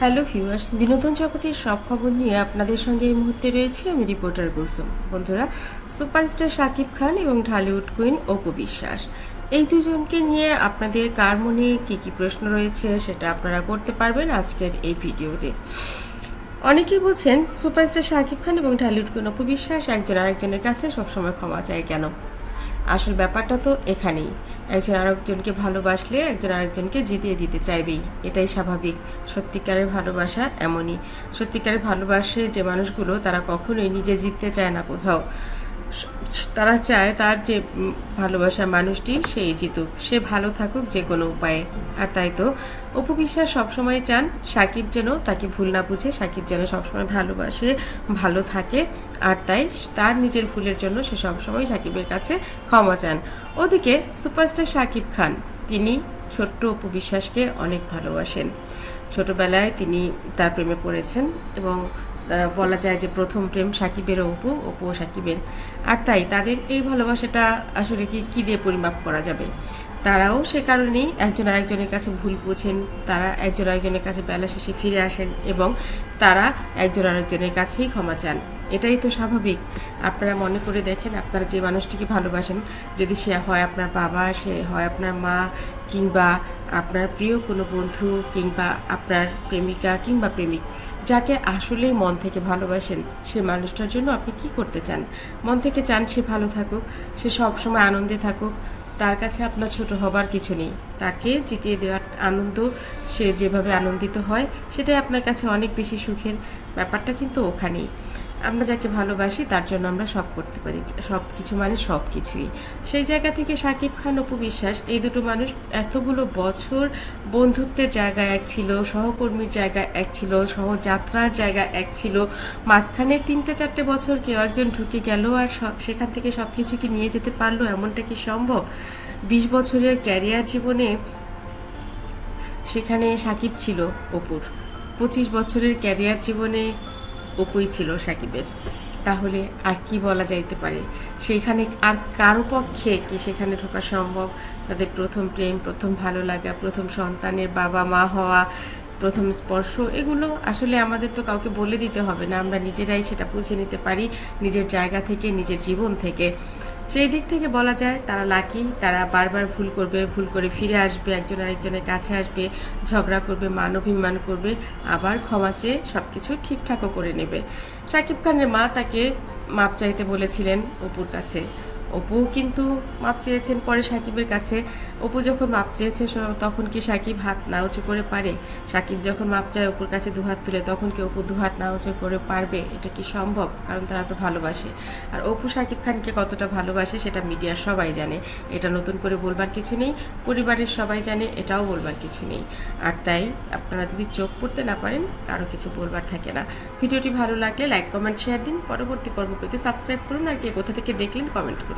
Hello viewers বিনোদন জগতের সব খবর নিয়ে আপনাদের সঙ্গে এই মুহূর্তে রয়েছে আমি রিপোর্টার কুলসুম। বন্ধুরা সুপারস্টার শাকিব খান এবং ঢালিউড কুইন অপু বিশ্বাস। এই দুজনকে নিয়ে আপনাদের কার মনে কি কি প্রশ্ন রয়েছে সেটা আপনারা করতে পারবেন আজকের এই ভিডিওতে। অনেকেই বলছেন সুপারস্টার শাকিব খান এবং ঢালিউড কুইন অপু বিশ্বাস একজন আরেকজনের কাছে সবসময় ক্ষমা চায় কেন? আসল ব্যাপারটা তো এখানেই। একজন আরেকজনকে ভালোবাসলে একজন আরেকজনকে জিতিয়ে দিতে চাইবেই। এটাই স্বাভাবিক। সত্যিকারের ভালোবাসা এমনই। সত্যিকারের ভালোবাসে যে মানুষগুলো, তারা কখনোই নিজে জিততে চায় না কোথাও। তারা চায় তার যে উম, ভালোবাসার মানুষটি সেই জিতুক। সে ভালো থাকুক যে কোনো উপায়ে। আর তাই তো অপু বিশ্বাস সবসময় চান সাকিব যেন তাকে ভুল না বুঝে সাকিব যেন সবসময় ভালোবাসে ভালো থাকে। আর তাই তার নিজের ভুলের জন্য সে সবসময় সাকিবের কাছে ক্ষমা চান। ওদিকে সুপারস্টার সাকিব খান তিনি ছোট্ট অপু বিশ্বাসকে অনেক ভালোবাসেন। ছোটবেলায় তিনি তার প্রেমে পড়েছেন এবং বলা যায় যে প্রথম প্রেম সাকিবের অপু অপু ও সাকিবের। আর তাই তাদের এই ভালোবাসাটা আসলে কি, কী দিয়ে পরিমাপ করা যাবে? তারাও সে কারণেই একজন আরেকজনের কাছে ভুল বুঝেন, তারা একজন আরেকজনের কাছে বেলা শেষে ফিরে আসেন এবং তারা একজন আরেকজনের কাছেই ক্ষমা চান। এটাই তো স্বাভাবিক। আপনারা মনে করে দেখেন, আপনারা যে মানুষটিকে ভালোবাসেন, যদি সে হয় আপনার বাবা, সে হয় আপনার মা, কিংবা আপনার প্রিয় কোনো বন্ধু, কিংবা আপনার প্রেমিকা, কিংবা প্রেমিক যাকে আসলেই মন থেকে ভালোবাসেন সে মানুষটার জন্য আপনি কি করতে চান? মন থেকে চান সে ভালো থাকুক, সে সবসময় আনন্দে থাকুক। তার কাছে আপনার ছোট হবার কিছু নেই। তাকে জিতিয়ে দেওয়ার আনন্দ সে যেভাবে আনন্দিত হয়, সেটাই আপনার কাছে অনেক বেশি সুখের। ব্যাপারটা কিন্তু ওখানেই। আমরা যাকে ভালোবাসি, তার জন্য আমরা সব করতে পারি। সব কিছু মানে সব কিছুই। সেই জায়গা থেকে সাকিব খান, অপু বিশ্বাস, এই দুটো মানুষ এতগুলো বছর বন্ধুত্বের জায়গা এক ছিল, সহকর্মীর জায়গা এক ছিল, সহযাত্রার জায়গা এক ছিল। মাঝখানের তিনটে, চারটে বছর কেউ একজন ঢুকে গেল আর সেখান থেকে সব কিছু কি নিয়ে যেতে পারল? এমনটা কি সম্ভব? বিশ বছরের ক্যারিয়ার জীবনে সেখানে সাকিব ছিল অপুর। পঁচিশ বছরের ক্যারিয়ার জীবনে অপুই ছিল সাকিবের। তাহলে আর কি বলা যাইতে পারে? সেইখানে আর কারও পক্ষে কি সেখানে ঢোকা সম্ভব? তাদের প্রথম প্রেম, প্রথম ভালো লাগা, প্রথম সন্তানের বাবা মা হওয়া, প্রথম স্পর্শ, এগুলো আসলে আমাদের তো কাউকে বলে দিতে হবে না। আমরা নিজেরাই সেটা বুঝে নিতে পারি নিজের জায়গা থেকে, নিজের জীবন থেকে। সেই দিক থেকে বলা যায় তারা লাকি, তারা বারবার ভুল করবে, ভুল করে ফিরে আসবে, একজন আরেকজনের কাছে আসবে, ঝগড়া করবে, মান অভিমান করবে, আবার ক্ষমা চেয়ে সব কিছু ঠিকঠাকও করে নেবে। শাকিব খানের মা তাকে মাপ চাইতে বলেছিলেন অপুর কাছে। অপু কিন্তু মাপ চেয়েছেন পরে সাকিবের কাছে। অপু যখন মাপ চেয়েছে তখন কি সাকিব হাত না উঁচু করে পারে? সাকিব যখন মাপ চায় অপুর কাছে দুহাত তুলে, তখন কি অপু দুহাত না উঁচু করে পারবে? এটা কি সম্ভব? কারণ তারা তো ভালোবাসে। আর অপু সাকিব খানকে কতটা ভালোবাসে সেটা মিডিয়ার সবাই জানে। এটা নতুন করে বলবার কিছু নেই, পরিবারের সবাই জানে, এটাও বলবার কিছু নেই। আর তাই আপনারা যদি চোখ পড়তে না পারেন, কারও কিছু বলবার থাকে না। ভিডিওটি ভালো লাগলে লাইক, কমেন্ট, শেয়ার দিন। পরবর্তী পর্ব পেতে সাবস্ক্রাইব করুন আর কে কোথা থেকে দেখলেন, কমেন্ট করুন।